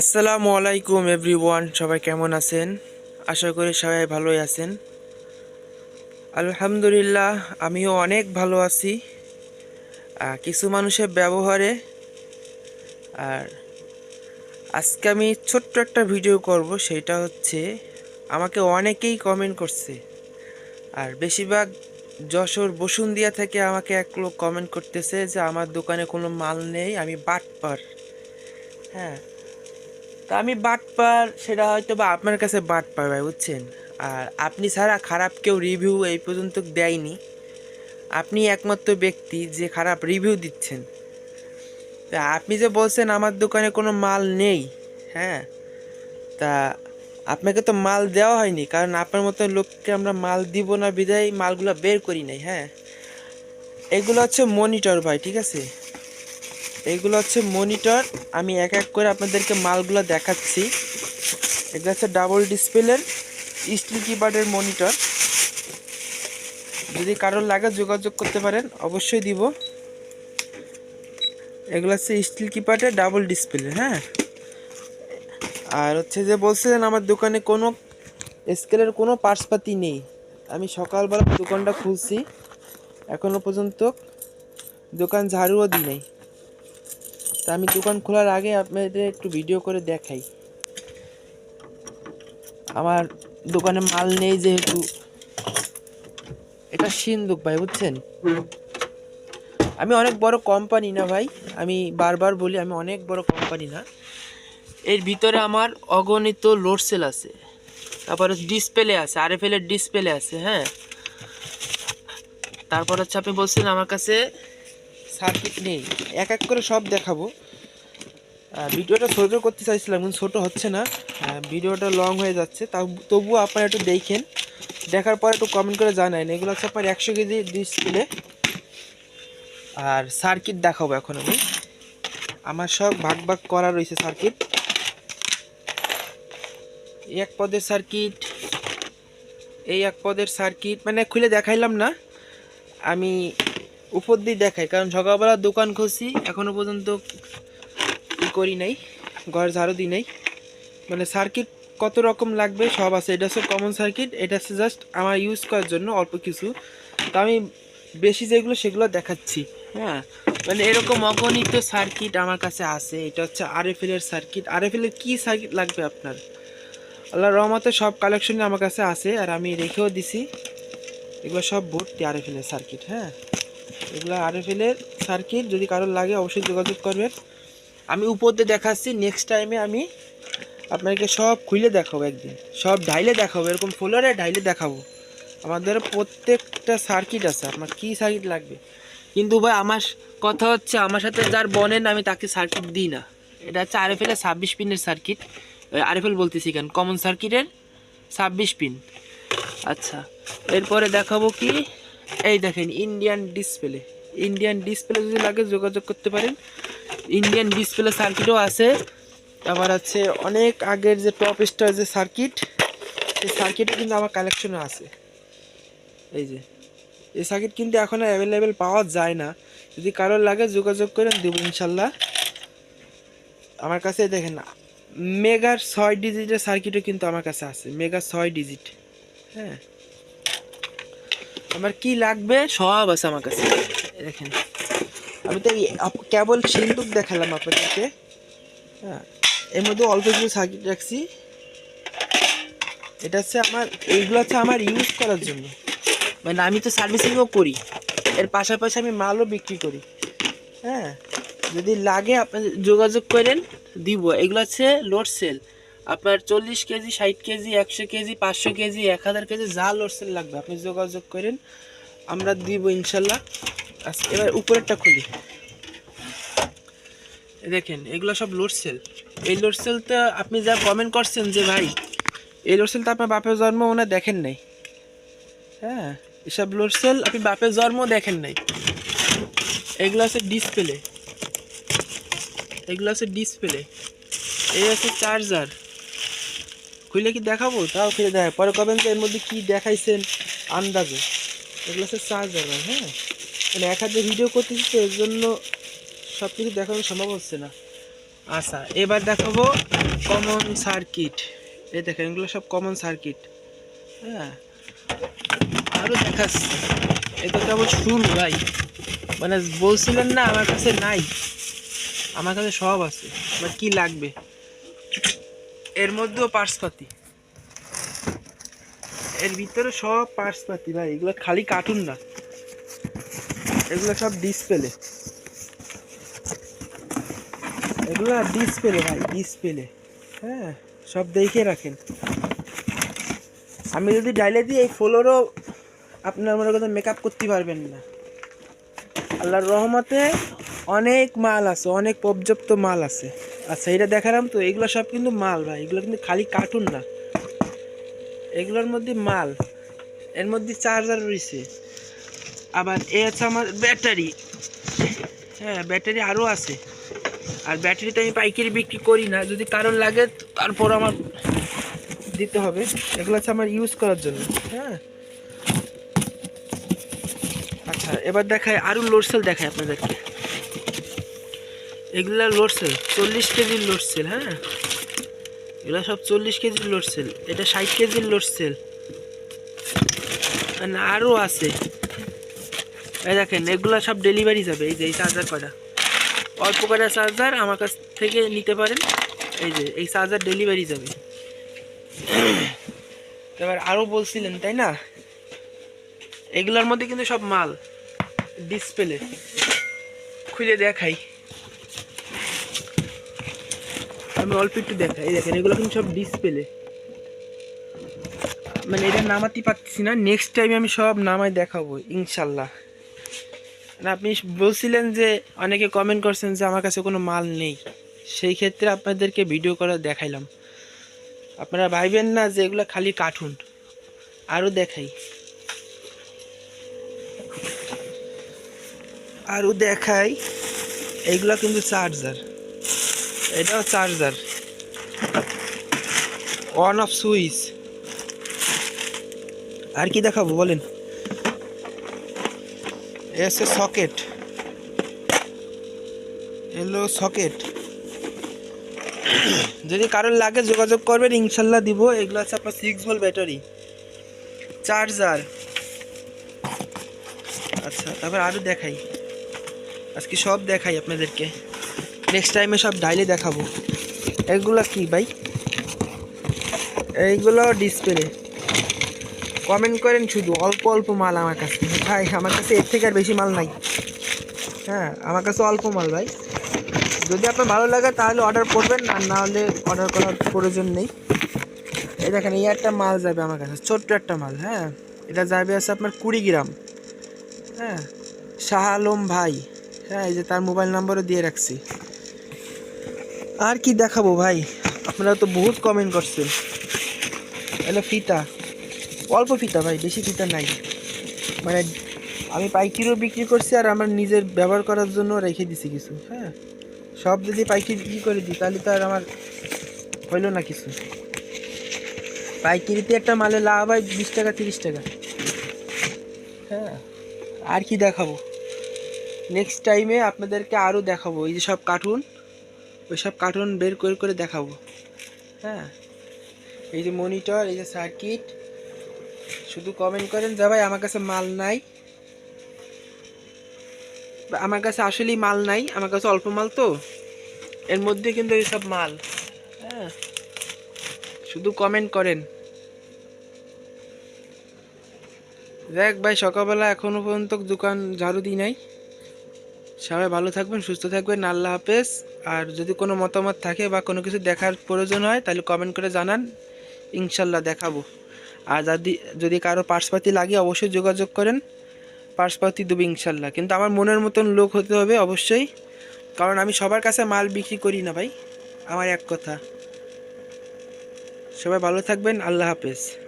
আসসালামু আলাইকুম এভরিওয়ান, সবাই কেমন আছেন? আশা করি সবাই ভালোই আছেন। আলহামদুলিল্লাহ, আমিও অনেক ভালো আছি। কিছু মানুষের ব্যবহারে। আর আজকে আমি ছোট্ট একটা ভিডিও করব, সেটা হচ্ছে আমাকে অনেকেই কমেন্ট করছে। আর বেশিরভাগ যশোর বসুন্দিয়া থেকে আমাকে এক লোক কমেন্ট করতেছে যে, আমার দোকানে কোনো মাল নেই, আমি বাটপার। হ্যাঁ তা আমি বাটপার, সেটা হয়তো বা আপনার কাছে বাটপার ভাই, বুঝছেন? আর আপনি ছাড়া খারাপ কেউ রিভিউ এই পর্যন্ত দেয়নি। আপনি একমাত্র ব্যক্তি যে খারাপ রিভিউ দিচ্ছেন। তা আপনি যে বলছেন আমার দোকানে কোনো মাল নেই হ্যাঁ? তা আপনাকে তো মাল দেওয়া হয়নি, কারণ আপনার মতো লোককে আমরা মাল দিব না, বিদায় মালগুলো বের করি নাই হ্যাঁ? এগুলো হচ্ছে মনিটর ভাই, ঠিক আছে? এইগুলো হচ্ছে মনিটর। আমি এক এক করে আপনাদেরকে মালগুলো দেখাচ্ছি। এগুলো হচ্ছে ডাবল ডিসপ্লের স্টিল কিবোর্ডের মনিটর। যদি কারোর লাগে যোগাযোগ করতে পারেন, অবশ্যই দিব। এগুলো হচ্ছে স্টিল কিবোর্ডের ডাবল ডিসপ্লে হ্যাঁ। আর হচ্ছে যে বলছিলেন, আমার দোকানে কোনো স্কেলের কোনো পার্সপাতি নেই। আমি সকালবেলা দোকানটা খুলছি। এখনও পর্যন্ত দোকান ঝাড়ুও দিই নাই। তা আমি দোকান খোলার আগে আপনাদের একটু ভিডিও করে দেখাই। আমার দোকানে মাল নেই যেহেতু। এটা সিন্দুক ভাই, বুঝছেন? আমি অনেক বড় কোম্পানি না ভাই, আমি বারবার বলি আমি অনেক বড় কোম্পানি না। এর ভিতরে আমার অগণিত লোড সেল আছে। তারপর ডিসপ্লে আছে আর এফ এর ডিসপ্লে আছে হ্যাঁ? তারপর হচ্ছে আপনি বলছেন আমার কাছে সার্কিট নেই। এক এক করে সব দেখাবো। ভিডিওটা ছোটো করতে চাইছিলাম, কিন্তু ছোটো হচ্ছে না। ভিডিওটা লং হয়ে যাচ্ছে। তাও তবুও আপনারা একটু দেখেন। দেখার পর একটু কমেন্ট করে জানাইন। এগুলো হচ্ছে আপনার একশো কেজি ডিসপ্লে আর সার্কিট দেখাবো এখন আমি। আমার সব ভাগ ভাগ করা রয়েছে সার্কিট এক পদের সার্কিট এই এক পদের সার্কিট মানে খুলে দেখাইলাম না। আমি উপর দিয়ে দেখাই কারণ সকালবেলা দোকান খুলছি, এখনও পর্যন্ত করি নাই, ঘর ঝাড়ু দিই নাই। মানে সার্কিট কত রকম লাগবে সব আছে, এটা হচ্ছে কমন সার্কিট এটা হচ্ছে জাস্ট আমার ইউজ করার জন্য অল্প কিছু। তো আমি বেশি যেগুলো, সেগুলো দেখাচ্ছি হ্যাঁ? মানে এরকম অগণিত সার্কিট আমার কাছে আছে, এটা হচ্ছে আরএফএল এর সার্কিট আরএফএল এর কী সার্কিট লাগবে আপনার? আল্লাহ রহমতে সব কালেকশনই আমার কাছে আছে, আর আমি রেখেও দিছি। এগুলো সব ভর্তি আরএফএল এর সার্কিট হ্যাঁ? এগুলো আরএফএল এর সার্কিট যদি কারোর লাগে অবশ্যই যোগাযোগ করবেন। আমি উপর দিয়ে দেখাচ্ছি নেক্সট টাইমে আমি আপনাকে সব খুলে দেখাবো একদিন। সব ঢাইলে দেখাবো, এরকম ফোলারে ঢাইলে দেখাবো। আমাদের প্রত্যেকটা সার্কিট আছে, আপনার কী সার্কিট লাগবে। কিন্তু ভাই, আমার কথা হচ্ছে, আমার সাথে যার বনেন আমি তাকে সার্কিট দিই না। এটা হচ্ছে আরএফএল এর ছাব্বিশ পিনের সার্কিট আরএফএল বলতেছি কেন? কমন সার্কিটের ছাব্বিশ পিন আচ্ছা এরপরে দেখাবো কি? এই দেখেন ইন্ডিয়ান ডিসপ্লে ইন্ডিয়ান ডিসপ্লে যদি লাগে যোগাযোগ করতে পারেন। ইন্ডিয়ান ডিসপ্লে সার্কিটও আছে। আবার আছে অনেক আগের যে টপ স্টার যে সার্কিট সেই সার্কিটও কিন্তু আমার কালেকশনে আছে। এই যে, এই সার্কিট কিন্তু এখন অ্যাভেলেবেল পাওয়া যায় না। যদি কারোর লাগে যোগাযোগ করেন, দেবো ইনশাল্লাহ। আমার কাছে দেখেন না মেগার ছয় ডিজিটের সার্কিটও কিন্তু আমার কাছে আছে। মেগা ছয় ডিজিট হ্যাঁ। আমার কি লাগবে? সব আছে আমার কাছে। দেখেন। আমি তো কেবল সিন্দুক দেখালাম আপনাদেরকে। হ্যাঁ এর মধ্যে অল্প কিছু সার্কিট রাখছি। এটা হচ্ছে আমার এইগুলো হচ্ছে আমার ইউজ করার জন্য। মানে আমি তো সার্ভিসিংও করি। এর পাশাপাশি আমি মালও বিক্রি করি। হ্যাঁ যদি লাগে আপনি যোগাযোগ করেন, দিব। এগুলো হচ্ছে লোড সেল আপনার চল্লিশ কেজি, ষাট কেজি, একশো কেজি, পাঁচশো কেজি, এক হাজার কেজি যা লোড সেল লাগবে, আপনি যোগাযোগ করেন, আমরা দিব ইনশাল্লাহ। আচ্ছা এবার উপরেরটা খুলি। দেখেন, এগুলো সব লোড সেল এই লোড সেলটা আপনি যা কমেন্ট করছেন যে ভাই, এই লোড সেলটা আপনার বাপের জন্ম ওনার দেখেন নাই। হ্যাঁ এসব লোড সেল আপনি বাপের জন্ম দেখেন নাই। এগুলো আছে ডিসপ্লে এগুলো আছে ডিসপ্লে এই আছে চার্জার খুলে কি দেখাবো? তাও খুলে দেখায়। পরে কবেন যে এর মধ্যে কি দেখাইছেন আন্দাজে? এগুলো আছে চার্জার হ্যাঁ? মানে এক হাতে ভিডিও করতেছি তো, এর জন্য সব কিছু দেখানো সম্ভব হচ্ছে না। আচ্ছা এবার দেখাবো কমন সার্কিট এই দেখেন, এগুলো সব কমন সার্কিট হ্যাঁ? আরও দেখাচ্ছি। এটা কেবল শুরু, ভাই। মানে বলছিলেন না, আমার কাছে নাই। আমার কাছে সব আছে এবার কি লাগবে? এর মধ্যেও পার্সপাতি। এর ভিতরে সব পার্সপাতি ভাই, এগুলো খালি কার্টুন না। এগুলো সব ডিসপ্লে এগুলো ডিসপ্লে ভাই ডিসপ্লে হ্যাঁ সব দেখে রাখেন। আমি যদি ডাইলে দিই, এই ফ্লোরও আপনার মনে কথা মেকআপ করতে পারবেন না। আল্লাহর রহমতে অনেক মাল আছে, অনেক পর্যাপ্ত মাল আছে। আচ্ছা এটা দেখালাম তো, এগুলো সব কিন্তু মাল ভাই, এগুলো কিন্তু খালি কার্টুন না। এগুলোর মধ্যে মাল, এর মধ্যে চার্জার রয়েছে। আবার এ আছে আমার ব্যাটারি। হ্যাঁ ব্যাটারি আরও আছে। আর ব্যাটারিতে আমি পাইকারি বিক্রি করি না, যদি কারোর লাগে তারপর আমার দিতে হবে। এগুলো হচ্ছে আমার ইউজ করার জন্য হ্যাঁ। আচ্ছা এবার দেখায় আরও লোডসেল দেখায় আপনাদেরকে। এগুলা লোডসেল চল্লিশ কেজির লোডসেল হ্যাঁ? এগুলো সব চল্লিশ কেজির লোডসেল এটা ষাট কেজির লোড লোডসেল আরও আছে। এই দেখেন, এগুলো সব ডেলিভারি যাবে, এই যে, এই চার্জার কটা অল্প কটা চার্জার আমার কাছ থেকে নিতে পারেন। এই যে, এই চার্জার ডেলিভারি যাবে। এবার আরও বলছিলেন, তাই না? এগুলোর মধ্যে কিন্তু সব মাল ডিসপ্লে খুলে দেখাই। আমি অল্প একটু দেখাই। দেখেন, এগুলো কিন্তু সব ডিসপ্লে মানে এটা নামাতে পারতেছি না। নেক্সট টাইম আমি সব নামাই দেখাবো, ইনশাল্লাহ। না আপনি বলছিলেন যে, অনেকে কমেন্ট করছেন যে, আমার কাছে কোনো মাল নেই। সেই ক্ষেত্রে আপনাদেরকে ভিডিও করে দেখাইলাম। আপনারা ভাইবেন না যে, এগুলো খালি কার্টুন আরও দেখাই। আরও দেখাই। এইগুলো কিন্তু চার্জার এটাও চার্জার। অন অফ সুইচ আর কি দেখাবো বলেন? এসে সকেট। এলো সকেট। যদি কারোর লাগে যোগাযোগ করবেন, ইনশাল্লাহ দিব। এগুলো আছে আপনার সিক্স ভোল্ট ব্যাটারি চার্জার আচ্ছা তারপর আরও দেখাই। আজকে সব দেখাই আপনাদেরকে। নেক্সট টাইমে সব ডাইলে দেখাবো। এগুলো কি ভাই? এইগুলো ডিসপ্লে কমেন্ট করেন শুধু, অল্প অল্প মাল আমার কাছে। ভাই, আমার কাছে এর থেকে আর বেশি মাল নাই। হ্যাঁ আমার কাছে অল্প মাল ভাই। যদি আপনার ভালো লাগে তাহলে অর্ডার করবেন, আর না হলে অর্ডার করার প্রয়োজন নেই। এই দেখেন, এই একটা মাল যাবে আমার কাছে, ছোট্ট একটা মাল হ্যাঁ। এটা যাবে আছে আপনার কুড়ি গ্রাম হ্যাঁ। শাহ আলম ভাই হ্যাঁ এই যে তার মোবাইল নাম্বারও দিয়ে রাখছি। আর কি দেখাবো ভাই? আপনারা তো বহুত কমেন্ট করছেন। এলো ফিতা। অল্প ফিতা ভাই, বেশি ফিতা নাই। মানে আমি পাইকিরও বিক্রি করছি আর আমার নিজের ব্যবহার করার জন্য রেখে দিছি কিছু হ্যাঁ? সব যদি পাইকিরি বিক্রি করে দিই, তাহলে তো আর আমার হইল না কিছু। পাইকিরিতে একটা মালে লাভ হয় বিশ টাকা, তিরিশ টাকা। হ্যাঁ? আর কি দেখাবো? নেক্সট টাইমে আপনাদেরকে আরও দেখাবো। এই যে সব কার্টুন ওই সব কার্টুন বের করে করে দেখাবো। হ্যাঁ? এই যে মনিটর এই যে সার্কিট শুধু কমেন্ট করেন যা, ভাই, আমার কাছে মাল নাই। আমার কাছে আসলেই মাল নাই, আমার কাছে অল্প মাল তো। এর মধ্যে কিন্তু এইসব মাল। হ্যাঁ? শুধু কমেন্ট করেন। দেখ ভাই, সকালবেলা এখনও পর্যন্ত দোকান ঝাড়ু দিই নাই। সবাই ভালো থাকবেন, সুস্থ থাকবেন, আল্লাহ হাফেজ। আর যদি কোনো মতামত থাকে বা কোনো কিছু দেখার প্রয়োজন হয়, তাহলে কমেন্ট করে জানান। ইনশাল্লাহ দেখাবো। আর যদি যদি কারও পার্সপাতি লাগে, অবশ্যই যোগাযোগ করেন। পার্সপাতি দেবো ইনশাল্লাহ। কিন্তু আমার মনের মতন লোক হতে হবে অবশ্যই। কারণ আমি সবার কাছে মাল বিক্রি করি না ভাই। আমার এক কথা। সবাই ভালো থাকবেন, আল্লাহ হাফেজ।